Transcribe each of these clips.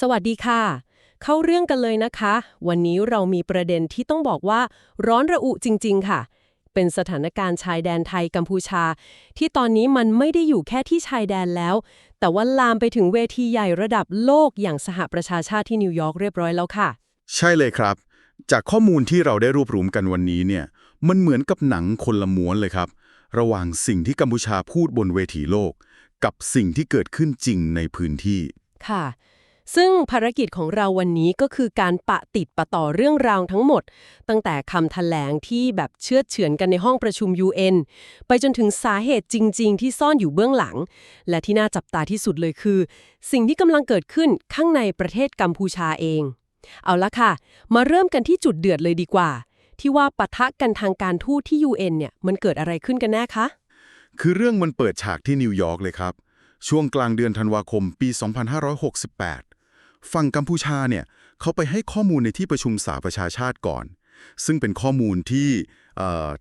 สวัสดีค่ะ เข้าเรื่องกันเลยนะคะ วันนี้เรามีประเด็นที่ต้องบอกว่าร้อนระอุจริง ๆ ค่ะ เป็นสถานการณ์ชายแดนไทยกัมพูชา ที่ตอนนี้มันไม่ได้อยู่แค่ที่ชายแดนแล้ว แต่ว่าลามไปถึงเวทีใหญ่ระดับโลกอย่างสหประชาชาติที่นิวยอร์กเรียบร้อยแล้วค่ะ ใช่เลยครับ จากข้อมูลที่เราได้รวบรวมกันวันนี้เนี่ยมันเหมือนกับหนังคนละม้วนเลยครับ ระหว่างสิ่งที่กัมพูชาพูดบนเวทีโลก กับสิ่งที่เกิดขึ้นจริงในพื้นที่ค่ะ ซึ่งภารกิจของเราวันนี้ก็คือการปะติดปะต่อเรื่องราวทั้งหมด ตั้งแต่คำแถลงที่แบบเชื่อเฉือนกันในห้องประชุม UN ไปจนถึงสาเหตุจริง ๆ ที่ซ่อนอยู่เบื้องหลัง และที่น่าจับตาที่สุดเลยคือ สิ่งที่กำลังเกิดขึ้นข้างในประเทศกัมพูชาเอง เอาละค่ะ มาเริ่มกันที่จุดเดือดเลยดีกว่า ที่ว่าปะทะกันทางการทูตที่ UN เนี่ยมันเกิดอะไรขึ้นกันแน่คะคือเรื่องมันเปิดฉากที่นิวยอร์กเลยครับ ช่วงกลางเดือนธันวาคมปี 2568 ฝั่งกัมพูชาเนี่ยเขาไปให้ข้อมูลในที่ประชุมสาประชาชาติก่อน ซึ่งเป็นข้อมูลที่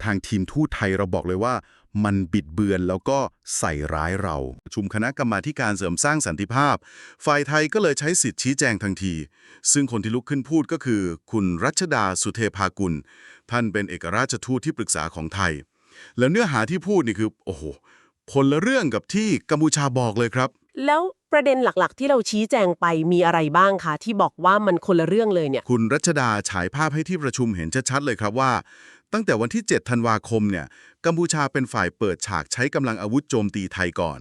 ทางทีมทูตไทยเราบอกเลยว่า มันบิดเบือนแล้วก็ใส่ร้ายเราประชุมคณะกรรมาการเสริมสร้างสันติภาพ ฝ่ายไทยก็เลยใช้สิทธิ์ชี้แจงทันที ซึ่งคนที่ลุกขึ้นพูดก็คือ คุณรัชดาสุเทพากุล ท่านเป็นเอกราชทูตที่ปรึกษาของไทย แล้วเนื้อหาที่พูดนี่คือโอ้โหคนละเรื่องกับที่กัมพูชาบอกเลยครับ แล้วประเด็นหลักๆ ที่เราชี้แจงไปมีอะไรบ้างคะที่บอกว่ามันคนละเรื่องเลยเนี่ย คุณรัชดาฉายภาพให้ที่ประชุมเห็นชัดๆเลยครับว่า ตั้งแต่วันที่ 7 ธันวาคมเนี่ยกัมพูชาเป็นฝ่ายเปิดฉากใช้กำลังอาวุธโจมตีไทยก่อน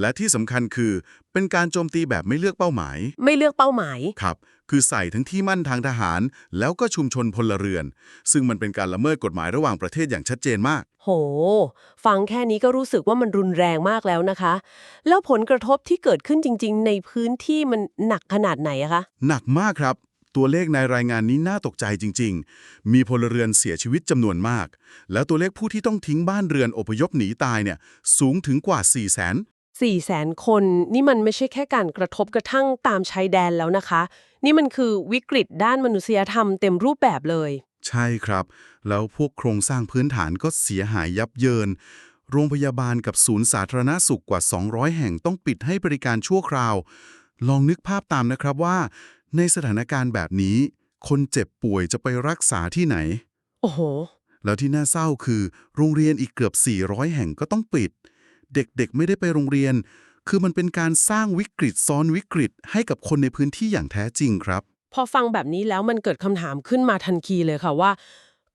และที่สำคัญคือ เป็นการโจมตีแบบไม่เลือกเป้าหมาย ไม่เลือกเป้าหมาย ครับ คือใส่ทั้งที่มั่นทางทหาร แล้วก็ชุมชนพลเรือน ซึ่งมันเป็นการละเมิดกฎหมายระหว่างประเทศอย่างชัดเจนมาก โห ฟังแค่นี้ก็รู้สึกว่ามันรุนแรงมากแล้วนะคะ แล้วผลกระทบที่เกิดขึ้นจริง ๆ ในพื้นที่มันหนักขนาดไหนอะคะ หนักมากครับ ตัวเลขในรายงานนี้น่าตกใจจริง ๆ มีพลเรือนเสียชีวิตจำนวนมาก แล้วตัวเลขผู้ที่ต้องทิ้งบ้านเรือนอพยพหนีตายเนี่ยสูงถึงกว่า 4 0 0 0 0 0 4 0 0แสนคน นี่มันไม่ใช่แค่การกระทบกระทั่งตามชายแดนแล้วนะคะ นี่มันคือวิกฤตด้านมนุษยธรรมเต็มรูปแบบเลย ใช่ครับ แล้วพวกโครงสร้างพื้นฐานก็เสียหายยับเยิน โรงพยาบาลกับศูนย์สาธารณสุขกว่า 200 แห่งต้องปิดให้บริการชั่วคราว ลองนึกภาพตามนะครับว่า ในสถานการณ์แบบนี้ คนเจ็บป่วยจะไปรักษาที่ไหน โอ้โห แล้วที่น่าเศร้าคือ โรงเรียนอีกเกือบ 400 แห่งก็ต้องปิด เด็กๆ ไม่ได้ไปโรงเรียน คือมันเป็นการสร้างวิกฤตซ้อนวิกฤตให้กับคนในพื้นที่อย่างแท้จริงครับ พอฟังแบบนี้แล้วมันเกิดคำถามขึ้นมาทันทีเลยค่ะว่า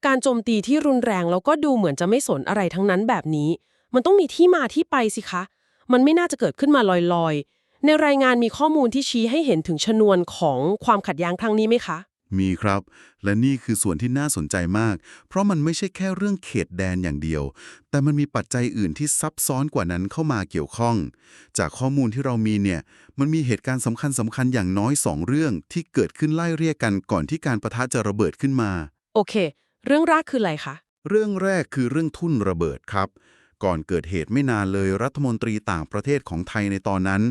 การโจมตีที่รุนแรงแล้วก็ดูเหมือนจะไม่สนอะไรทั้งนั้นแบบนี้ มันต้องมีที่มาที่ไปสิคะ มันไม่น่าจะเกิดขึ้นมาลอยๆ ในรายงานมีข้อมูลที่ชี้ให้เห็นถึงชนวนของความขัดแย้งครั้งนี้ไหมคะ มีครับ และนี่คือส่วนที่น่าสนใจมาก เพราะมันไม่ใช่แค่เรื่องเขตแดนอย่างเดียว แต่มันมีปัจจัยอื่นที่ซับซ้อนกว่านั้นเข้ามาเกี่ยวข้อง จากข้อมูลที่เรามีเนี่ย มันมีเหตุการณ์สำคัญสำคัญอย่างน้อยสองเรื่องที่เกิดขึ้นไล่เรียกกันก่อนที่การประทะจะระเบิดขึ้นมา โอเค เรื่องแรกคืออะไรคะ เรื่องแรกคือเรื่องทุ่นระเบิดครับ ก่อนเกิดเหตุไม่นานเลยรัฐมนตรีต่างประเทศของไทยในตอนนั้น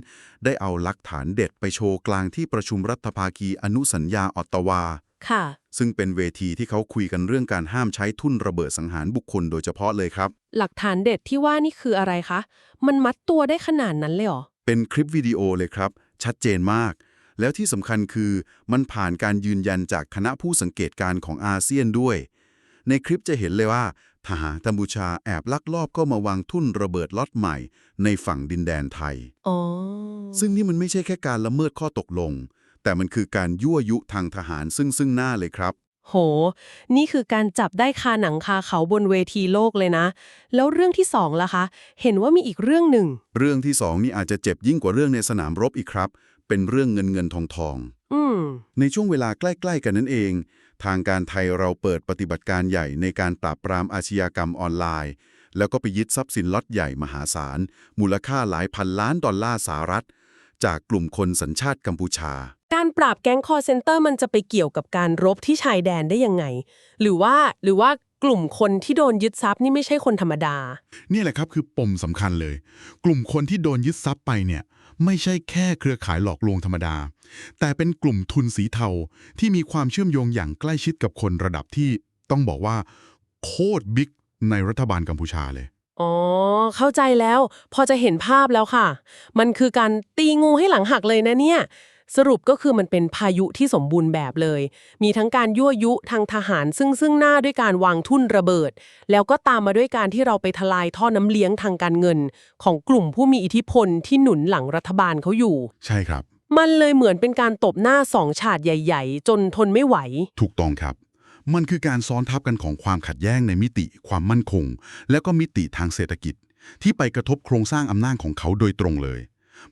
ได้เอาหลักฐานเด็ดไปโชว์กลางที่ประชุมรัฐภาคีอนุสัญญาออตตาวาค่ะซึ่งเป็นเวทีที่เขาคุยกันเรื่องการห้ามใช้ทุ่นระเบิดสังหารบุคคลโดยเฉพาะเลยครับ หลักฐานเด็ดที่ว่านี่คืออะไรคะ มันมัดตัวได้ขนาดนั้นเลยเหรอ เป็นคลิปวิดีโอเลยครับ ชัดเจนมาก แล้วที่สำคัญคือมันผ่านการยืนยันจากคณะผู้สังเกตการณ์ของอาเซียนด้วย ในคลิปจะเห็นเลยว่า ทหารกัมพูชาแอบลักลอบก็มาวางทุ่นระเบิดล็อตใหม่ ในฝั่งดินแดนไทยอ๋อซึ่งนี่มันไม่ใช่แค่การละเมิดข้อตกลง แต่มันคือการยั่วยุทางทหารซึ่งซึ่งหน้าเลยครับ โห นี่คือการจับได้คาหนังคาเขาบนเวทีโลกเลยนะ แล้วเรื่องที่สองล่ะคะ เห็นว่ามีอีกเรื่องหนึ่ง เรื่องที่สองนี่อาจจะเจ็บยิ่งกว่าเรื่องในสนามรบอีกครับ เป็นเรื่องเงินเงินทองทองอืมในช่วงเวลาใกล้ ๆ กันนั่นเอง ทางการไทยเราเปิดปฏิบัติการใหญ่ในการปราบปรามอาชญากรรมออนไลน์ แล้วก็ไปยึดทรัพย์สินล็อตใหญ่มหาศาล มูลค่าหลายพันล้านดอลลาร์สหรัฐ จากกลุ่มคนสัญชาติกัมพูชา การปราบแก๊งคอร์เซนเตอร์มันจะไปเกี่ยวกับการรบที่ชายแดนได้ยังไง หรือว่าหรือว่ากลุ่มคนที่โดนยึดทรัพย์นี่ไม่ใช่คนธรรมดา นี่แหละครับคือปมสำคัญเลย กลุ่มคนที่โดนยึดทรัพย์ไปเนี่ย ไม่ใช่แค่เครือข่ายหลอกลวงธรรมดา แต่เป็นกลุ่มทุนสีเทาที่มีความเชื่อมโยงอย่างใกล้ชิดกับคนระดับที่ต้องบอกว่า โคตรบิ๊กในรัฐบาลกัมพูชาเลย อ๋อ เข้าใจแล้ว พอจะเห็นภาพแล้วค่ะ มันคือการตีงูให้หลังหักเลยนะเนี่ย สรุปก็คือมันเป็นพายุที่สมบูรณ์แบบเลย มีทั้งการยั่วยุทางทหาร ซึ่งซึ่งหน้าด้วยการวางทุ่นระเบิด แล้วก็ตามมาด้วยการที่เราไปทลายท่อน้ำเลี้ยงทางการเงิน ของกลุ่มผู้มีอิทธิพลที่หนุนหลังรัฐบาลเขาอยู่ ใช่ครับ มันเลยเหมือนเป็นการตบหน้าสองฉาดใหญ่ ๆ จนทนไม่ไหว ถูกต้องครับ มันคือการซ้อนทับกันของความขัดแย้งในมิติ ความมั่นคง แล้วก็มิติทางเศรษฐกิจ ที่ไปกระทบโครงสร้างอำนาจของเขาโดยตรงเลย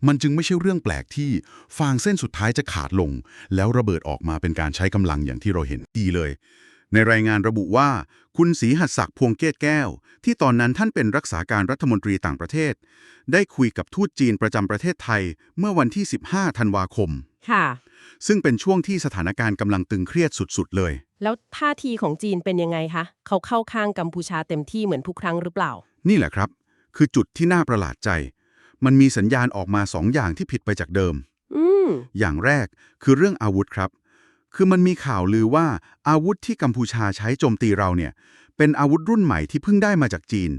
มันจึงไม่ใช่เรื่องแปลกที่ฟางเส้นสุดท้ายจะขาดลง แล้วระเบิดออกมาเป็นการใช้กำลังอย่างที่เราเห็นดีเลย ในรายงานระบุว่า คุณศรีหัสศักดิ์พวงเกตแก้ว ที่ตอนนั้นท่านเป็นรักษาการรัฐมนตรีต่างประเทศ ได้คุยกับทูตจีนประจำประเทศไทยเมื่อวันที่ 15 ธันวาคมค่ะ ซึ่งเป็นช่วงที่สถานการณ์กำลังตึงเครียดสุดๆเลย แล้วท่าทีของจีนเป็นยังไงคะ เขาเข้าข้างกัมพูชาเต็มที่เหมือนทุกครั้งหรือเปล่า นี่แหละครับ คือจุดที่น่าประหลาดใจ มันมีสัญญาณออกมาสองอย่างที่ผิดไปจากเดิมอืมอย่างแรกคือเรื่องอาวุธครับ คือมันมีข่าวลือว่าอาวุธที่กัมพูชาใช้โจมตีเราเนี่ย เป็นอาวุธรุ่นใหม่ที่เพิ่งได้มาจากจีน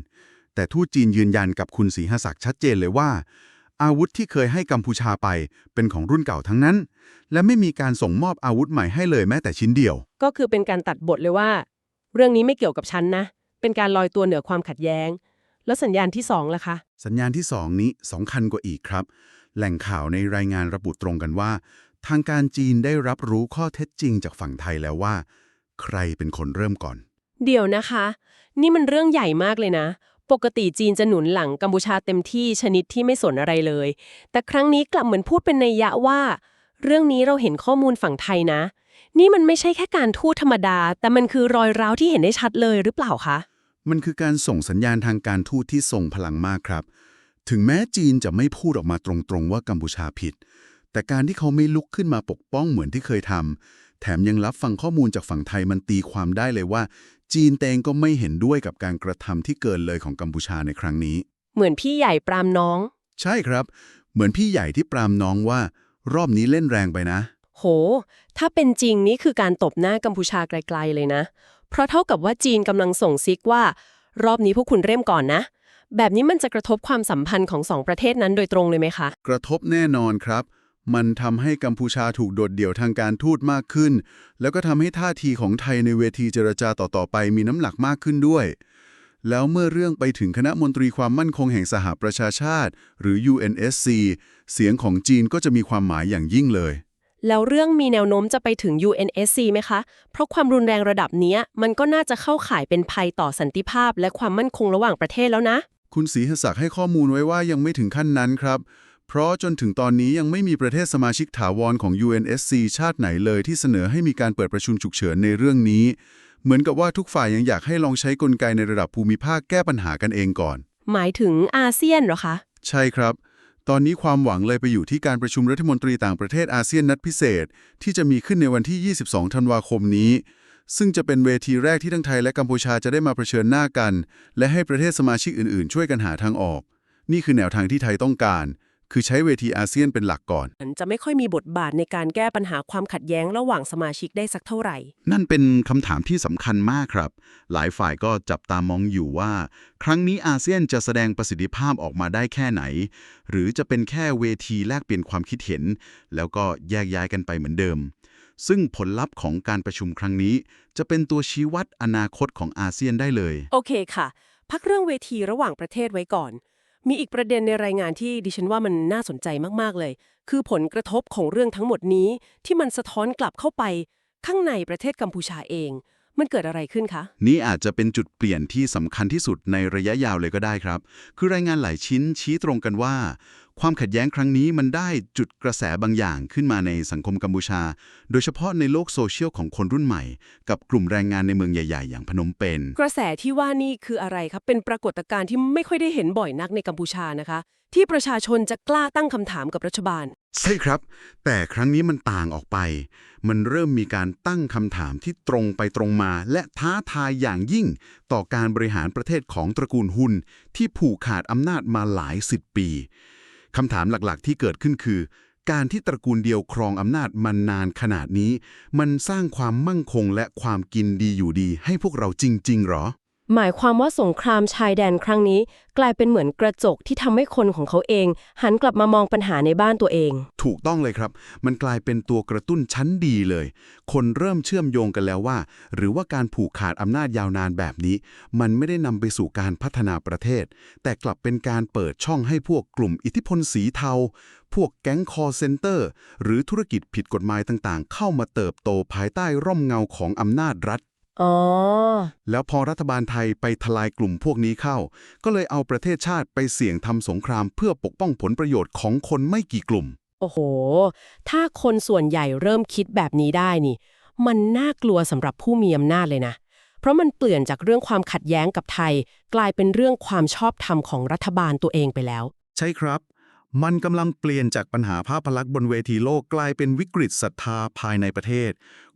แต่ทูตจีนยืนยันกับคุณศรีหศักดิ์ชัดเจนเลยว่า อาวุธที่เคยให้กัมพูชาไปเป็นของรุ่นเก่าทั้งนั้น และไม่มีการส่งมอบอาวุธใหม่ให้เลยแม้แต่ชิ้นเดียว ก็คือเป็นการตัดบทเลยว่า เรื่องนี้ไม่เกี่ยวกับฉันนะ เป็นการลอยตัวเหนือความขัดแย้ง แล้วสัญญาณที่สองล่ะคะ สัญญาณที่ 2 นี้สำคัญกว่าอีกครับ แหล่งข่าวในรายงานระบุตรงกันว่า ทางการจีนได้รับรู้ข้อเท็จจริงจากฝั่งไทยแล้วว่า ใครเป็นคนเริ่มก่อน เดี๋ยวนะคะ นี่มันเรื่องใหญ่มากเลยนะ ปกติจีนจะหนุนหลังกัมพูชาเต็มที่ชนิดที่ไม่สนอะไรเลย แต่ครั้งนี้กลับเหมือนพูดเป็นนัยยะว่า เรื่องนี้เราเห็นข้อมูลฝั่งไทยนะ นี่มันไม่ใช่แค่การทูตธรรมดา แต่มันคือรอยร้าวที่เห็นได้ชัดเลยหรือเปล่าคะ มันคือการส่งสัญญาณทางการทูตที่ทรงพลังมากครับ ถึงแม้จีนจะไม่พูดออกมาตรงๆว่ากัมพูชาผิด แต่การที่เขาไม่ลุกขึ้นมาปกป้องเหมือนที่เคยทำแถมยังรับฟังข้อมูลจากฝั่งไทยมันตีความได้เลยว่า จีนเตงก็ไม่เห็นด้วยกับการกระทำที่เกินเลยของกัมพูชาในครั้งนี้ เหมือนพี่ใหญ่ปรามน้อง ใช่ครับ เหมือนพี่ใหญ่ที่ปรามน้องว่า รอบนี้เล่นแรงไปนะ โห ถ้าเป็นจริงนี่คือการตบหน้ากัมพูชาไกลๆเลยนะ เพราะเท่ากับว่าจีนกำลังส่งซิกว่า รอบนี้พวกคุณเริ่มก่อนนะ แบบนี้มันจะกระทบความสัมพันธ์ของสองประเทศนั้นโดยตรงเลยไหมคะ กระทบแน่นอนครับ มันทำให้กัมพูชาถูกโดดเดี่ยวทางการทูตมากขึ้น แล้วก็ทำให้ท่าทีของไทยในเวทีเจรจาต่อๆไปมีน้ำหนักมากขึ้นด้วยแล้วเมื่อเรื่องไปถึงคณะมนตรีความมั่นคงแห่งสหประชาชาติ หรือ UNSC เสียงของจีนก็จะมีความหมายอย่างยิ่งเลย แล้วเรื่องมีแนวโน้มจะไปถึง UNSC ไหมคะ เพราะความรุนแรงระดับเนี้ยมันก็น่าจะเข้าข่ายเป็นภัยต่อสันติภาพ และความมั่นคงระหว่างประเทศแล้วนะ คุณศรีหศักดิ์ให้ข้อมูลไว้ว่ายังไม่ถึงขั้นนั้นครับ เพราะจนถึงตอนนี้ยังไม่มีประเทศสมาชิกถาวรของ UNSC ชาติไหนเลยที่เสนอให้มีการเปิดประชุมฉุกเฉินในเรื่องนี้ เหมือนกับว่าทุกฝ่ายยังอยากให้ลองใช้กลไกในระดับภูมิภาคแก้ปัญหากันเองก่อน หมายถึงอาเซียนเหรอคะ ใช่ครับ ตอนนี้ความหวังเลยไปอยู่ที่การประชุมรัฐมนตรีต่างประเทศอาเซียนนัดพิเศษ ที่จะมีขึ้นในวันที่ 22 ธันวาคมนี้ ซึ่งจะเป็นเวทีแรกที่ทั้งไทยและกัมพูชาจะได้มาเผชิญหน้ากัน และให้ประเทศสมาชิกอื่นๆ ช่วยกันหาทางออก นี่คือแนวทางที่ไทยต้องการ คือใช้เวทีอาเซียนเป็นหลักก่อน มันจะไม่ค่อยมีบทบาทในการแก้ปัญหาความขัดแย้งระหว่างสมาชิกได้สักเท่าไหร่ นั่นเป็นคำถามที่สำคัญมากครับ หลายฝ่ายก็จับตามองอยู่ว่า ครั้งนี้อาเซียนจะแสดงประสิทธิภาพออกมาได้แค่ไหน หรือจะเป็นแค่เวทีแลกเปลี่ยนความคิดเห็น แล้วก็แยกย้ายกันไปเหมือนเดิม ซึ่งผลลัพธ์ของการประชุมครั้งนี้ จะเป็นตัวชี้วัดอนาคตของอาเซียนได้เลย โอเคค่ะ พักเรื่องเวทีระหว่างประเทศไว้ก่อน มีอีกประเด็นในรายงานที่ดิฉันว่ามันน่าสนใจมากๆเลย คือผลกระทบของเรื่องทั้งหมดนี้ ที่มันสะท้อนกลับเข้าไป ข้างในประเทศกัมพูชาเอง มันเกิดอะไรขึ้นคะ นี่อาจจะเป็นจุดเปลี่ยนที่สำคัญที่สุดในระยะยาวเลยก็ได้ครับ คือรายงานหลายชิ้นชี้ตรงกันว่า ความขัดแย้งครั้งนี้มันได้จุดกระแสบางอย่างขึ้นมาในสังคมกัมพูชา โดยเฉพาะในโลกโซเชียลของคนรุ่นใหม่ กับกลุ่มแรงงานในเมืองใหญ่ๆ อย่างพนมเปญกระแสที่ว่านี่คืออะไรครับ เป็นปรากฏการณ์ที่ไม่ค่อยได้เห็นบ่อยนักในกัมพูชานะคะ ที่ประชาชนจะกล้าตั้งคำถามกับรัฐบาล ใช่ครับ แต่ครั้งนี้มันต่างออกไป มันเริ่มมีการตั้งคำถามที่ตรงไปตรงมา และท้าทายอย่างยิ่ง ต่อการบริหารประเทศของตระกูลหุนที่ผูกขาดอำนาจมาหลายสิบปี คำถามหลักๆ ที่เกิดขึ้นคือ การที่ตระกูลเดียวครองอำนาจมันนานขนาดนี้ มันสร้างความมั่งคงและความกินดีอยู่ดีให้พวกเราจริงๆหรอ หมายความว่าสงครามชายแดนครั้งนี้ กลายเป็นเหมือนกระจกที่ทำให้คนของเขาเอง หันกลับมามองปัญหาในบ้านตัวเอง ถูกต้องเลยครับ มันกลายเป็นตัวกระตุ้นชั้นดีเลย คนเริ่มเชื่อมโยงกันแล้วว่า หรือว่าการผูกขาดอำนาจยาวนานแบบนี้ มันไม่ได้นำไปสู่การพัฒนาประเทศ แต่กลับเป็นการเปิดช่องให้พวกกลุ่มอิทธิพลสีเทา พวกแก๊งคอเซนเตอร์ หรือธุรกิจผิดกฎหมายต่างๆ เข้ามาเติบโตภายใต้ร่มเงาของอำนาจรัฐ อ๋อ แล้วพอรัฐบาลไทยไปทลายกลุ่มพวกนี้เข้า ก็เลยเอาประเทศชาติไปเสี่ยงทำสงครามเพื่อปกป้องผลประโยชน์ของคนไม่กี่กลุ่ม โอ้โห ถ้าคนส่วนใหญ่เริ่มคิดแบบนี้ได้นี่ มันน่ากลัวสำหรับผู้มีอำนาจเลยนะ เพราะมันเปลี่ยนจากเรื่องความขัดแย้งกับไทย กลายเป็นเรื่องความชอบธรรมของรัฐบาลตัวเองไปแล้ว ใช่ครับ มันกำลังเปลี่ยนจากปัญหาภาพลักษณ์บนเวทีโลกกลายเป็นวิกฤตศรัทธาภายในประเทศ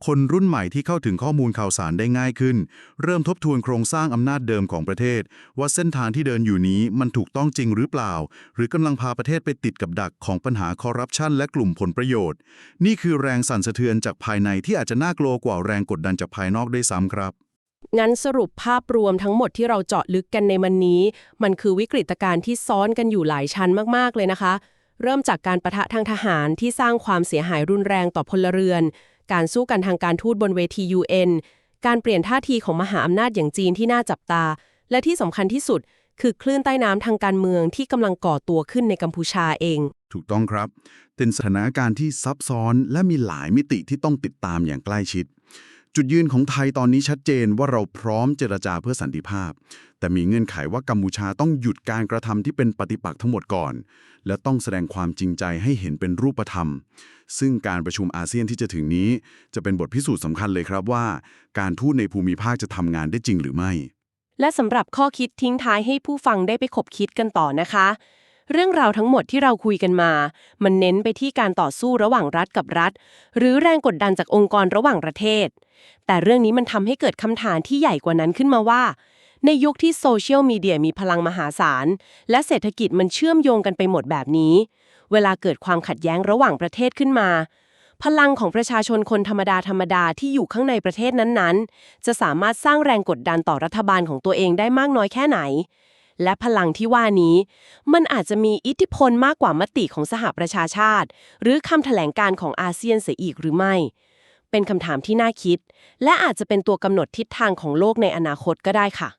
คนรุ่นใหม่ที่เข้าถึงข้อมูลข่าวสารได้ง่ายขึ้น เริ่มทบทวนโครงสร้างอำนาจเดิมของประเทศ ว่าเส้นทางที่เดินอยู่นี้มันถูกต้องจริงหรือเปล่า หรือกำลังพาประเทศไปติดกับดักของปัญหาคอร์รัปชันและกลุ่มผลประโยชน์ นี่คือแรงสั่นสะเทือนจากภายในที่อาจจะน่ากลัวกว่าแรงกดดันจากภายนอกได้ซ้ำครับ งั้นสรุปภาพรวมทั้งหมดที่เราเจาะลึกกันในวันนี้ มันคือวิกฤตการณ์ที่ซ้อนกันอยู่หลายชั้นมากๆเลยนะคะ เริ่มจากการประทะทางทหารที่สร้างความเสียหายรุนแรงต่อพลเรือน การสู้กันทางการทูตบนเวที UN การเปลี่ยนท่าทีของมหาอำนาจอย่างจีนที่น่าจับตา และที่สำคัญที่สุด คือคลื่นใต้น้ำทางการเมืองที่กำลังก่อตัวขึ้นในกัมพูชาเอง ถูกต้องครับเป็นสถานการณ์ที่ซับซ้อนและมีหลายมิติที่ต้องติดตามอย่างใกล้ชิด จุดยืนของไทยตอนนี้ชัดเจนว่าเราพร้อมเจรจาเพื่อสันติภาพ แต่มีเงื่อนไขว่ากัมพูชาต้องหยุดการกระทำที่เป็นปฏิปักษ์ทั้งหมดก่อน และต้องแสดงความจริงใจให้เห็นเป็นรูปธรรม ซึ่งการประชุมอาเซียนที่จะถึงนี้ จะเป็นบทพิสูจน์สำคัญเลยครับว่า การทูตในภูมิภาคจะทำงานได้จริงหรือไม่ และสำหรับข้อคิดทิ้งท้ายให้ผู้ฟังได้ไปขบคิดกันต่อนะคะเรื่องราวทั้งหมดที่เราคุยกันมา มันเน้นไปที่การต่อสู้ระหว่างรัฐกับรัฐ หรือแรงกดดันจากองค์กรระหว่างประเทศ แต่เรื่องนี้มันทำให้เกิดคำถามที่ใหญ่กว่านั้นขึ้นมาว่า ในยุคที่โซเชียลมีเดียมีพลังมหาศาล และเศรษฐกิจมันเชื่อมโยงกันไปหมดแบบนี้ เวลาเกิดความขัดแย้งระหว่างประเทศขึ้นมา พลังของประชาชนคนธรรมดาธรรมดาที่อยู่ข้างในประเทศนั้นๆ จะสามารถสร้างแรงกดดันต่อรัฐบาลของตัวเองได้มากน้อยแค่ไหน และพลังที่ว่านี้ มันอาจจะมีอิทธิพลมากกว่ามติของสหประชาชาติ หรือคำแถลงการของอาเซียนเสียอีกหรือไม่ เป็นคำถามที่น่าคิด และอาจจะเป็นตัวกำหนดทิศทางของโลกในอนาคตก็ได้ค่ะ